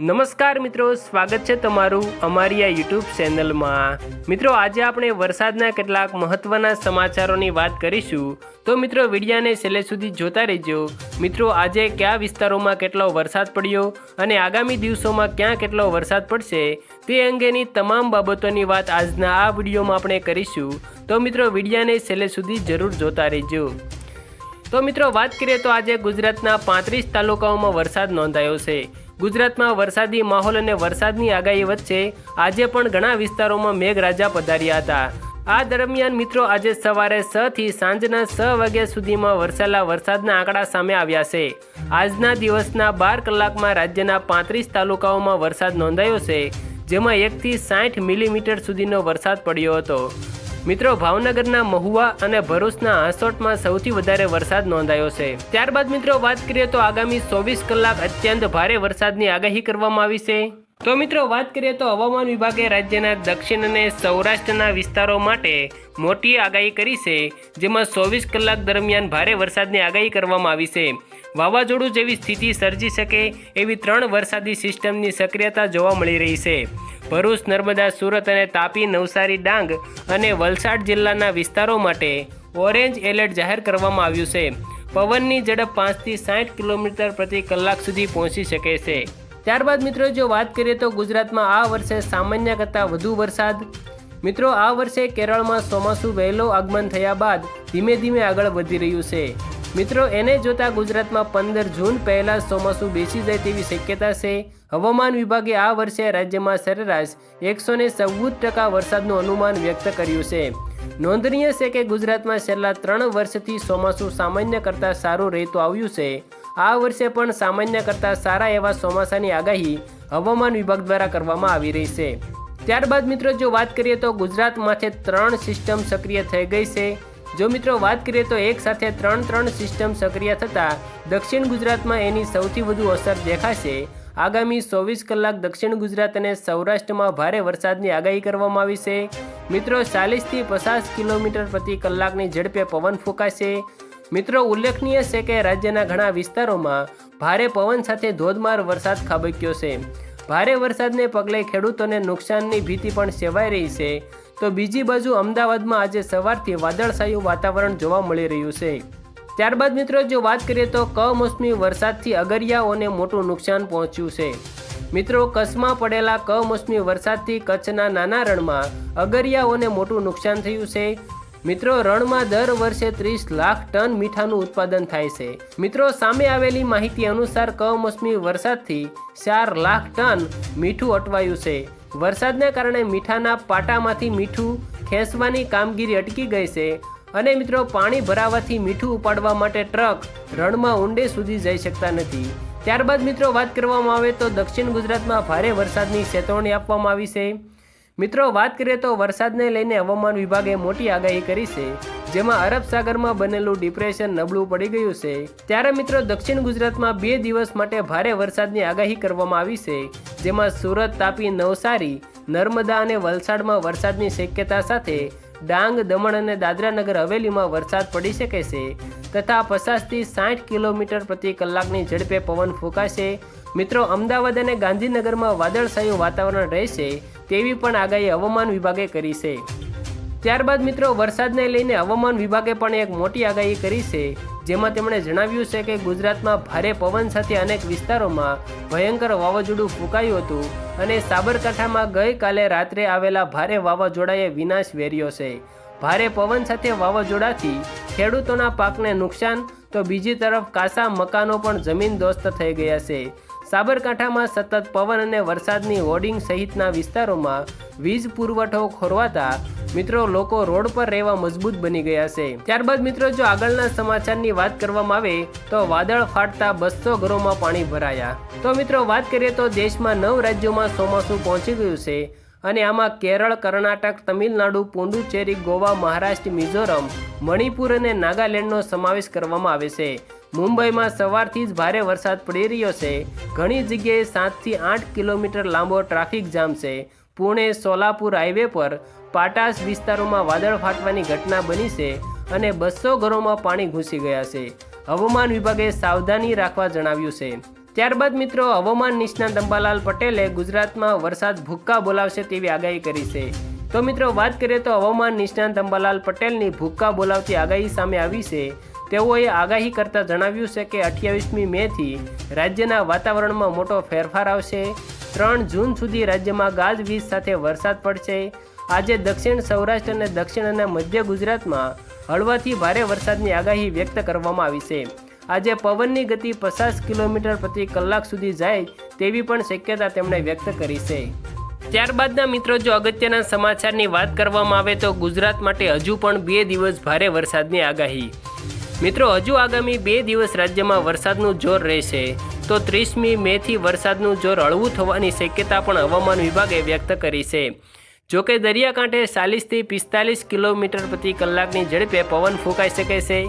નમસ્કાર મિત્રો, સ્વાગત છે તમારું અમારી આ યુટ્યુબ ચેનલમાં મિત્રો, આજે આપણે વરસાદના કેટલાક મહત્વના સમાચારોની વાત કરીશું. તો મિત્રો, વિડીયાને છેલ્લે સુધી જોતા રહેજો. મિત્રો, આજે કયા વિસ્તારોમાં કેટલો વરસાદ પડ્યો અને આગામી દિવસોમાં ક્યાં કેટલો વરસાદ પડશે તે અંગેની તમામ બાબતોની વાત આજના આ વિડીયોમાં આપણે કરીશું. તો મિત્રો, વિડીયાને છેલ્લે સુધી જરૂર જોતા રહેજો. તો મિત્રો, વાત કરીએ તો આજે ગુજરાતના પાંત્રીસ તાલુકાઓમાં વરસાદ નોંધાયો છે. ગુજરાતમાં વરસાદી માહોલ અને વરસાદની આગાહી વચ્ચે આજે પણ ઘણા વિસ્તારોમાં મેઘરાજા પધાર્યા હતા. આ દરમિયાન મિત્રો આજે સવારે છ થી સાંજના છ વાગ્યા સુધીમાં વરસેલા વરસાદના આંકડા સામે આવ્યા છે. આજના દિવસના બાર કલાકમાં રાજ્યના પાંત્રીસ તાલુકાઓમાં વરસાદ નોંધાયો છે, જેમાં એકથી સાઠ મિલીમીટર સુધીનો વરસાદ પડ્યો હતો. મિત્રો, ભાવનગરના મહુવા અને ભરૂચના આસોટમાં સૌથી વધારે વરસાદ નોંધાયો છે. ત્યારબાદ મિત્રો, વાત કરીએ તો આગામી ચોવીસ કલાક અત્યંત ભારે વરસાદની આગાહી કરવામાં આવી છે. તો મિત્રો, વાત કરીએ તો હવામાન વિભાગે રાજ્યના દક્ષિણ અને સૌરાષ્ટ્રના વિસ્તારો માટે મોટી આગાહી કરી છે, જેમાં ચોવીસ કલાક દરમિયાન ભારે વરસાદની આગાહી કરવામાં આવી છે. વાવાઝોડું જેવી સ્થિતિ સર્જી શકે એવી ત્રણ વરસાદી સિસ્ટમની સક્રિયતા જોવા મળી રહી છે. ભરૂચ, નર્મદા, સુરત અને તાપી, નવસારી, ડાંગ અને વલસાડ જિલ્લાના વિસ્તારો માટે ઓરેન્જ એલર્ટ જાહેર કરવામાં આવ્યું છે. પવનની ઝડપ પાંચથી સાઠ કિલોમીટર પ્રતિ કલાક સુધી પહોંચી શકે છે. ત્યારબાદ મિત્રો, જો વાત કરીએ તો ગુજરાતમાં આ વર્ષે સામાન્ય કરતાં વધુ વરસાદ. મિત્રો, આ વર્ષે કેરળમાં ચોમાસું વહેલો આગમન થયા બાદ ધીમે ધીમે આગળ વધી રહ્યું છે. મિત્રો, એને જોતા ગુજરાતમાં પંદર જૂન પહેલાં ચોમાસું બેસી જાય તેવી શક્યતા છે. હવામાન વિભાગે આ વર્ષે રાજ્યમાં સરેરાશ એકસો ને ચૌદ ટકા વરસાદનું અનુમાન વ્યક્ત કર્યું છે. નોંધનીય છે કે ગુજરાતમાં છેલ્લા ત્રણ વર્ષથી ચોમાસું સામાન્ય કરતાં સારું રહેતું આવ્યું છે. આ વર્ષે પણ સામાન્ય કરતાં સારા એવા ચોમાસાની આગાહી હવામાન વિભાગ દ્વારા કરવામાં આવી રહી છે. ત્યારબાદ મિત્રો, જો વાત કરીએ તો ગુજરાત માથે ત્રણ સિસ્ટમ સક્રિય થઈ ગઈ છે. જો મિત્રો વાત કરીએ તો એક સાથે ત્રણ ત્રણ સિસ્ટમ સક્રિય થતાં દક્ષિણ ગુજરાતમાં એની સૌથી વધુ અસર દેખાશે. આગામી ચોવીસ કલાક દક્ષિણ ગુજરાત અને સૌરાષ્ટ્રમાં ભારે વરસાદની આગાહી કરવામાં આવી છે. મિત્રો ચાલીસથી પચાસ કિલોમીટર પ્રતિ કલાકની ઝડપે પવન ફૂંકાશે. મિત્રો ઉલ્લેખનીય છે કે રાજ્યના ઘણા વિસ્તારોમાં ભારે પવન સાથે ધોધમાર વરસાદ ખાબક્યો છે. ભારે વરસાદને પગલે ખેડૂતોને નુકસાનની ભીતિ પણ સેવાઈ રહી છે. તો બીજી બાજુ અમદાવાદમાં આજે સવારથી વાદળછાયું વાતાવરણ જોવા મળી રહ્યું છે. ત્યારબાદ મિત્રો, જો વાત કરીએ તો કમોસમી વરસાદથી અગરિયાઓને મોટું નુકસાન પહોંચ્યું છે. મિત્રો, કચ્છમાં પડેલા કમોસમી વરસાદથી કચ્છના નાના રણમાં અગરિયાઓને મોટું નુકસાન થયું છે. મિત્રો, રણમાં દર વર્ષે ત્રીસ લાખ ટન મીઠાનું ઉત્પાદન થાય છે. મિત્રો, સામે આવેલી માહિતી અનુસાર કમોસમી વરસાદથી ચાર લાખ ટન મીઠું અટવાયું છે. વરસાદને કારણે મીઠાના પાટામાંથી મીઠું ખેંચવાની કામગીરી અટકી ગઈ છે અને મિત્રો પાણી ભરાવાથી મીઠું ઉપાડવા માટે ટ્રક રણમાં ઊંડે સુધી જઈ શકતા નથી. ત્યારબાદ મિત્રો વાત કરવામાં આવે તો દક્ષિણ ગુજરાતમાં ભારે વરસાદની ચેતવણી આપવામાં આવી છે. મિત્રો વાત કરીએ તો વરસાદને લઈને હવામાન વિભાગે મોટી આગાહી કરી છે. જેમાં અરબ સાગરમાં બનેલું ડિપ્રેશન નબળું પડી ગયું છે. ત્યારે મિત્રો દક્ષિણ ગુજરાતમાં બે દિવસ માટે ભારે વરસાદની આગાહી કરવામાં આવી છે. જેમાં સુરત તાપી નવસારી, નર્મદા અને વલસાડમાં વરસાદની શક્યતા સાથે ડાંગ, દમણ અને દાદરાનગર હવેલીમાં વરસાદ પડી શકે છે. તથા પચાસથી સાઠ કિલોમીટર પ્રતિ કલાકની ઝડપે પવન ફૂંકાશે. મિત્રો, અમદાવાદ અને ગાંધીનગરમાં વાદળછાયું વાતાવરણ રહેશે તેવી પણ આગાહી હવામાન વિભાગે કરી છે. ત્યારબાદ મિત્રો, વરસાદને લઈને હવામાન વિભાગે પણ એક મોટી આગાહી કરી છે, જેમાં તેમણે જણાવ્યું છે કે ગુજરાતમાં ભારે પવન સાથે અનેક વિસ્તારોમાં ભયંકર વાવાઝોડું ફૂંકાયું હતું અને સાબરકાંઠામાં ગઈકાલે રાત્રે આવેલા ભારે વાવાઝોડાએ વિનાશ વેર્યો છે. ભારે પવન સાથે વાવાઝોડાથી ખેડૂતોના પાકને નુકસાન, તો બીજી તરફ કાસા મકાનો પણ જમીન દોસ્ત થઈ ગયા છે. સાબરકાંઠામાં સતત પવન અને વરસાદની હોર્ડિંગ સહિતના વિસ્તારોમાં વીજ પુરવઠો ખોરવાતા મિત્રો લોકો રોડ પર રહેવા મજબૂત બની ગયા છે. ત્યારબાદ મિત્રો જો આગળના સમાચારની વાત કરવામાં આવે તો વાદળ ફાટતા બસો ઘરોમાં પાણી ભરાયા. તો મિત્રો વાત કરીએ તો દેશમાં નવ રાજ્યોમાં ચોમાસું પહોંચી ગયું છે અને આમાં કેરળ, કર્ણાટક, તમિલનાડુ, પુડુચેરી, ગોવા, મહારાષ્ટ્ર, મિઝોરમ, મણિપુર અને નાગાલેન્ડનો સમાવેશ કરવામાં આવે છે. મુંબઈમાં સવારથી જ ભારે વરસાદ પડી રહ્યો છે. ઘણી જગ્યાએ સાતથી આઠ કિલોમીટર લાંબો ટ્રાફિક જામ છે. પુણે સોલાપુર હાઈવે પર પાટાસ વિસ્તારોમાં વાદળ ફાટવાની ઘટના બની છે અને બસો ઘરોમાં પાણી ઘૂસી ગયા છે. હવામાન વિભાગે સાવધાની રાખવા જણાવ્યું છે. ત્યારબાદ મિત્રો, હવામાન નિષ્ણાત અંબાલાલ પટેલે ગુજરાતમાં વરસાદ ભૂક્કા બોલાવશે તેવી આગાહી કરી છે. તો મિત્રો, વાત કરીએ તો હવામાન નિષ્ણાત અંબાલાલ પટેલની ભૂક્કા બોલાવતી આગાહી સામે આવી છે. તેઓએ આગાહી કરતા જણાવ્યું છે કે અઠ્યાવીસમી મેથી રાજ્યના વાતાવરણમાં મોટો ફેરફાર આવશે. ત્રણ જૂન સુધી રાજ્યમાં ગાજવીજ સાથે વરસાદ પડશે. આજે દક્ષિણ સૌરાષ્ટ્ર અને દક્ષિણ અને મધ્ય ગુજરાતમાં હળવાથી ભારે વરસાદની આગાહી વ્યક્ત કરવામાં આવી છે. આજે પવનની ગતિ પચાસ કિલોમીટર પ્રતિ કલાક સુધી જાય તેવી પણ શક્યતા તેમણે વ્યક્ત કરી છે. ત્યારબાદના મિત્રો, જો અગત્યના સમાચારની વાત કરવામાં આવે તો ગુજરાત માટે હજુ પણ બે દિવસ ભારે વરસાદની આગાહી. મિત્રો, હજુ આગામી બે દિવસ રાજ્યમાં વરસાદનું જોર રહેશે. તો ત્રીસમી મેથી વરસાદનું જોર હળવું થવાની શક્યતા પણ હવામાન વિભાગે વ્યક્ત કરી છે. જોકે દરિયાકાંઠે ચાલીસથી પિસ્તાલીસ કિલોમીટર પ્રતિ કલાકની ઝડપે પવન ફૂંકાઈ શકે છે,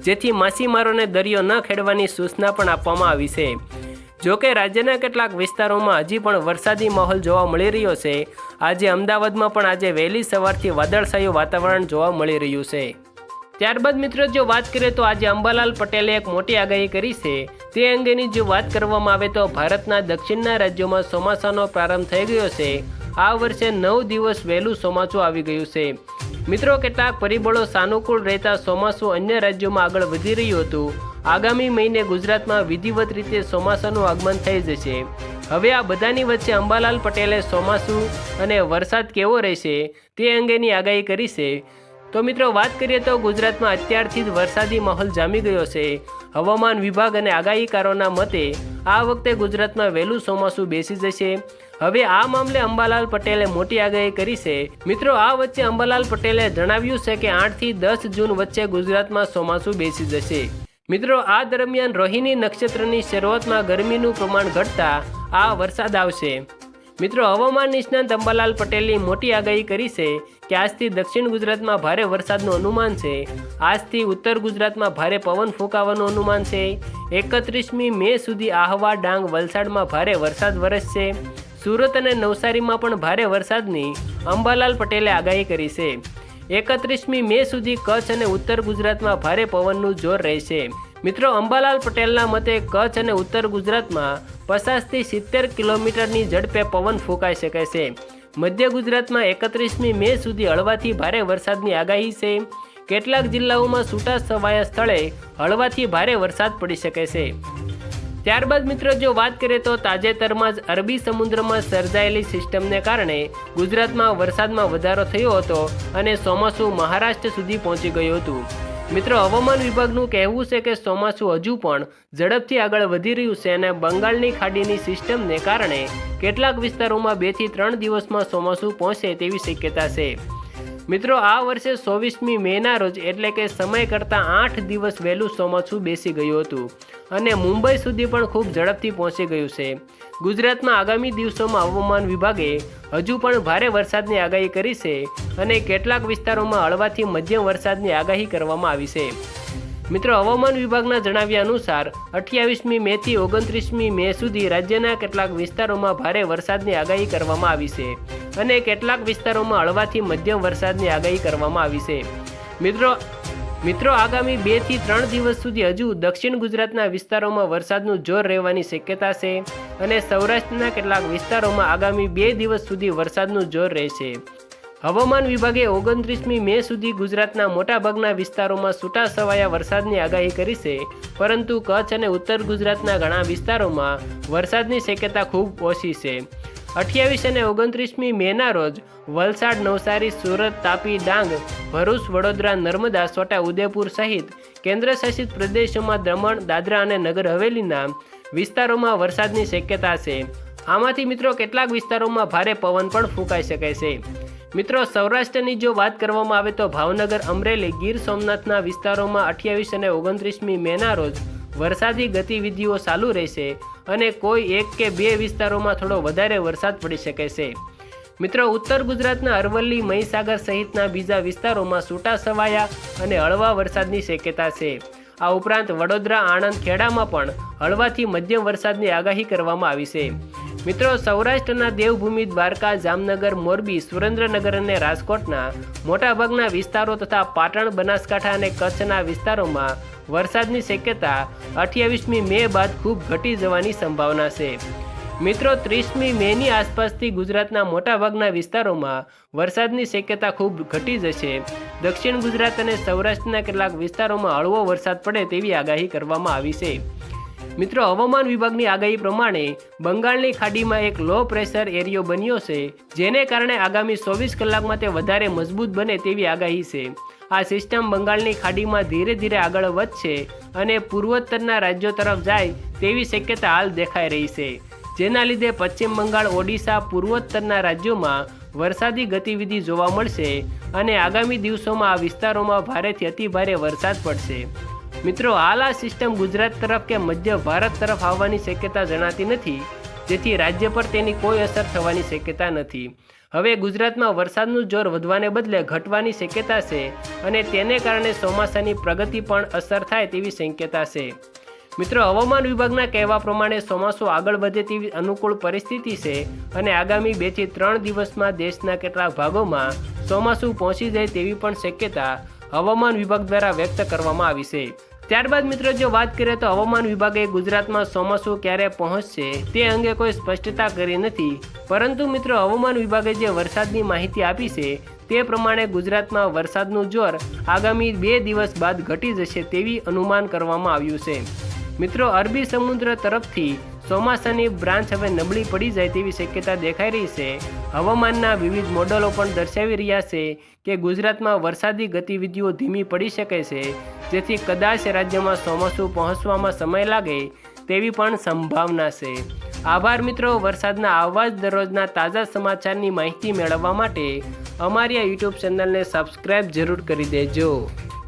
જેથી માછીમારોને દરિયો ન ખેડવાની સૂચના પણ આપવામાં આવી છે. જોકે રાજ્યના કેટલાક વિસ્તારોમાં હજી પણ વરસાદી માહોલ જોવા મળી રહ્યો છે. આજે અમદાવાદમાં પણ આજે વહેલી સવારથી વાદળછાયું વાતાવરણ જોવા મળી રહ્યું છે. ત્યારબાદ મિત્રો, જો વાત કરીએ તો આજે અંબાલાલ પટેલે એક મોટી આગાહી કરી છે. તે અંગેની જો વાત કરવામાં આવે તો ભારતના દક્ષિણના રાજ્યોમાં ચોમાસાનો પ્રારંભ થઈ ગયો છે. આ વર્ષે નવ દિવસ વહેલું ચોમાસું આવી ગયું છે. મિત્રો, કેટલાક પરિબળો સાનુકૂળ રહેતા ચોમાસું અન્ય રાજ્યોમાં આગળ વધી રહ્યું હતું. આગામી મહિને ગુજરાતમાં વિધિવત રીતે ચોમાસાનું આગમન થઈ જશે. હવે આ બધાની વચ્ચે અંબાલાલ પટેલે ચોમાસું અને વરસાદ કેવો રહેશે તે અંગેની આગાહી કરી છે. તો મિત્રો, વાત કરીએ તો ગુજરાતમાં અત્યારથી જ વરસાદી માહોલ જામી ગયો છે. હવામાન વિભાગ અને આગાહીકારોના મતે, આ વખતે ગુજરાતમાં વહેલું ચોમાસું બેસી જશે. હવે આ મામલે અંબાલાલ પટેલે મોટી આગાહી કરી છે. મિત્રો, આ વચ્ચે અંબાલાલ પટેલે જણાવ્યું છે કે આઠથી દસ જૂન વચ્ચે ગુજરાતમાં ચોમાસું બેસી જશે. મિત્રો, આ દરમિયાન રોહિણી નક્ષત્રની શરૂઆતમાં ગરમીનું પ્રમાણ ઘટતા આ વરસાદ આવશે. મિત્રો, હવામાન નિષ્ણાંત અંબાલાલ પટેલની મોટી આગાહી કરી છે કે આજથી દક્ષિણ ગુજરાતમાં ભારે વરસાદનું અનુમાન છે. આજથી ઉત્તર ગુજરાતમાં ભારે પવન ફૂંકાવાનું અનુમાન છે. એકત્રીસમી મે સુધી આહવા ડાંગ વલસાડમાં ભારે વરસાદ વરસશે. સુરત અને નવસારીમાં પણ ભારે વરસાદની અંબાલાલ પટેલે આગાહી કરી છે. એકત્રીસમી મે સુધી કચ્છ અને ઉત્તર ગુજરાતમાં ભારે પવનનું જોર રહેશે. મિત્રો, અંબાલાલ પટેલના મતે કચ્છ અને ઉત્તર ગુજરાતમાં પચાસથી સિત્તેર કિલોમીટરની ઝડપે પવન ફૂંકાઈ શકે છે. મધ્ય ગુજરાતમાં એકત્રીસમી મે સુધી હળવાથી ભારે વરસાદની આગાહી છે. કેટલાક જિલ્લાઓમાં છૂટા છવાયા સ્થળે હળવાથી ભારે વરસાદ પડી શકે છે. ત્યારબાદ મિત્રો, જો વાત કરીએ તો તાજેતરમાં જ અરબી સમુદ્રમાં સર્જાયેલી સિસ્ટમને કારણે ગુજરાતમાં વરસાદમાં વધારો થયો હતો અને ચોમાસું મહારાષ્ટ્ર સુધી પહોંચી ગયું હતું. મિત્રો, હવામાન વિભાગનું કહેવું છે કે ચોમાસું હજુ પણ ઝડપથી આગળ વધી રહ્યું છે અને બંગાળની ખાડીની સિસ્ટમને કારણે કેટલાક વિસ્તારોમાં બેથી ત્રણ દિવસમાં ચોમાસું પહોંચે તેવી શક્યતા છે. મિત્રો, આ વર્ષે ચોવીસમી મેના રોજ એટલે કે સમય કરતાં આઠ દિવસ વહેલું ચોમાસું બેસી ગયું હતું અને મુંબઈ સુધી પણ ખૂબ ઝડપથી પહોંચી ગયું છે. ગુજરાતમાં આગામી દિવસોમાં હવામાન વિભાગે હજુ પણ ભારે વરસાદની આગાહી કરી છે અને કેટલાક વિસ્તારોમાં હળવાથી મધ્યમ વરસાદની આગાહી કરવામાં આવી છે. મિત્રો, હવામાન વિભાગના જણાવ્યા અનુસાર, અઠ્યાવીસમી મેથી ઓગણત્રીસમી મે સુધી રાજ્યના કેટલાક વિસ્તારોમાં ભારે વરસાદની આગાહી કરવામાં આવી છે. અને કેટલાક વિસ્તારોમાં હળવાથી મધ્યમ વરસાદની આગાહી કરવામાં આવી છે. મિત્રો મિત્રો, આગામી બેથી ત્રણ દિવસ સુધી હજુ દક્ષિણ ગુજરાતના વિસ્તારોમાં વરસાદનું જોર રહેવાની શક્યતા છે અને સૌરાષ્ટ્રના કેટલાક વિસ્તારોમાં આગામી બે દિવસ સુધી વરસાદનું જોર રહેશે. હવામાન વિભાગે ઓગણત્રીસમી મે સુધી ગુજરાતના મોટાભાગના વિસ્તારોમાં છૂટાછવાયા વરસાદની આગાહી કરી છે, પરંતુ કચ્છ અને ઉત્તર ગુજરાતના ઘણા વિસ્તારોમાં વરસાદની શક્યતા ખૂબ ઓછી છે. અઠ્યાવીસ અને ઓગણત્રીસમી મેના રોજ વલસાડ નવસારી સુરત તાપી ડાંગ ભરૂચ વડોદરા નર્મદા છોટા ઉદેપુર સહિત કેન્દ્રશાસિત પ્રદેશોમાં દમણ, દાદરા અને નગર હવેલીના વિસ્તારોમાં વરસાદની શક્યતા છે. આમાંથી મિત્રો કેટલાક વિસ્તારોમાં ભારે પવન પણ ફૂંકાઈ શકે છે. મિત્રો સૌરાષ્ટ્રની જો વાત કરવામાં આવે તો ભાવનગર, અમરેલી, ગીર સોમનાથના વિસ્તારોમાં અઠ્યાવીસ અને ઓગણત્રીસમી મેના રોજ વરસાદી ગતિવિધિઓ ચાલુ રહેશે અને કોઈ એક કે બે વિસ્તારોમાં થોડો વધારે વરસાદ પડી શકે છે. મિત્રો, ઉત્તર ગુજરાતના અરવલ્લી, મહીસાગર સહિતના બીજા વિસ્તારોમાં છૂટાછવાયા અને હળવા વરસાદની શક્યતા છે. આ ઉપરાંત વડોદરા, આણંદ, ખેડામાં પણ હળવાથી મધ્યમ વરસાદની આગાહી કરવામાં આવી છે. મિત્રો, સૌરાષ્ટ્રના દેવભૂમિ, દ્વારકા, જામનગર, મોરબી, સુરેન્દ્રનગર અને રાજકોટના મોટાભાગના વિસ્તારો તથા પાટણ, બનાસકાંઠા અને કચ્છના વિસ્તારોમાં વરસાદની શક્યતા અઠ્યાવીસમી મે બાદ ખૂબ ઘટી જવાની સંભાવના છે. મિત્રો, ત્રીસમી મેની આસપાસથી ગુજરાતના મોટાભાગના વિસ્તારોમાં વરસાદની શક્યતા ખૂબ ઘટી જશે. દક્ષિણ ગુજરાત અને સૌરાષ્ટ્રના કેટલાક વિસ્તારોમાં હળવો વરસાદ પડે તેવી આગાહી કરવામાં આવી છે. મિત્રો, હવામાન વિભાગની આગાહી પ્રમાણે બંગાળની ખાડીમાં એક લો પ્રેશર એરિયો બન્યો છે, જેને કારણે આગામી ચોવીસ કલાકમાં તે વધારે મજબૂત બને તેવી આગાહી છે. આ સિસ્ટમ બંગાળની ખાડીમાં ધીરે ધીરે આગળ વધશે અને પૂર્વોત્તરના રાજ્યો તરફ જાય તેવી શક્યતા હાલ દેખાઈ રહી છે. જેના લીધે પશ્ચિમ બંગાળ, ઓડિશા, પૂર્વોત્તરના રાજ્યોમાં વરસાદી ગતિવિધિ જોવા મળશે અને આગામી દિવસોમાં આ વિસ્તારોમાં ભારેથી અતિભારે વરસાદ પડશે. મિત્રો, હાલ આ સિસ્ટમ ગુજરાત તરફ કે મધ્ય ભારત તરફ આવવાની શક્યતા જણાતી નથી. જેથી રાજ્ય પર તેની કોઈ અસર થવાની શક્યતા નથી. હવે ગુજરાતમાં વરસાદનું જોર વધવાને બદલે ઘટવાની શક્યતા છે અને તેને કારણે ચોમાસાની પ્રગતિ પણ અસર થાય તેવી શક્યતા છે. મિત્રો, હવામાન વિભાગના કહેવા પ્રમાણે ચોમાસું આગળ વધે તેવી અનુકૂળ પરિસ્થિતિ છે અને આગામી બેથી ત્રણ દિવસમાં દેશના કેટલાક ભાગોમાં ચોમાસું પહોંચી જાય તેવી પણ શક્યતા હવામાન વિભાગ દ્વારા વ્યક્ત કરવામાં આવી છે. ત્યારબાદ મિત્રો, જો વાત કરીએ તો હવામાન વિભાગે ગુજરાતમાં ચોમાસું ક્યારે પહોંચશે તે અંગે કોઈ સ્પષ્ટતા કરી નથી. પરંતુ મિત્રો, હવામાન વિભાગે જે વરસાદની માહિતી આપી છે, તે પ્રમાણે ગુજરાતમાં વરસાદનું જોર આગામી બે દિવસ બાદ ઘટી જશે તેવી અનુમાન કરવામાં આવ્યું છે. મિત્રો, અરબી સમુદ્ર તરફથી ચોમાસાની બ્રાન્ચ હવે નબળી પડી જાય તેવી શક્યતા દેખાઈ રહી છે. હવામાનના વિવિધ મોડલો પણ દર્શાવી રહ્યા છે કે ગુજરાતમાં વરસાદી ગતિવિધિઓ ધીમી પડી શકે છે. જેથી કદાચ રાજ્યમાં ચોમાસું પહોંચવામાં સમય લાગે તેવી પણ સંભાવના છે. આભાર મિત્રો, વરસાદના આવા જ દરરોજના તાજા સમાચારની માહિતી મેળવવા માટે અમારી આ યુટ્યુબ ચેનલને સબસ્ક્રાઈબ જરૂર કરી દેજો.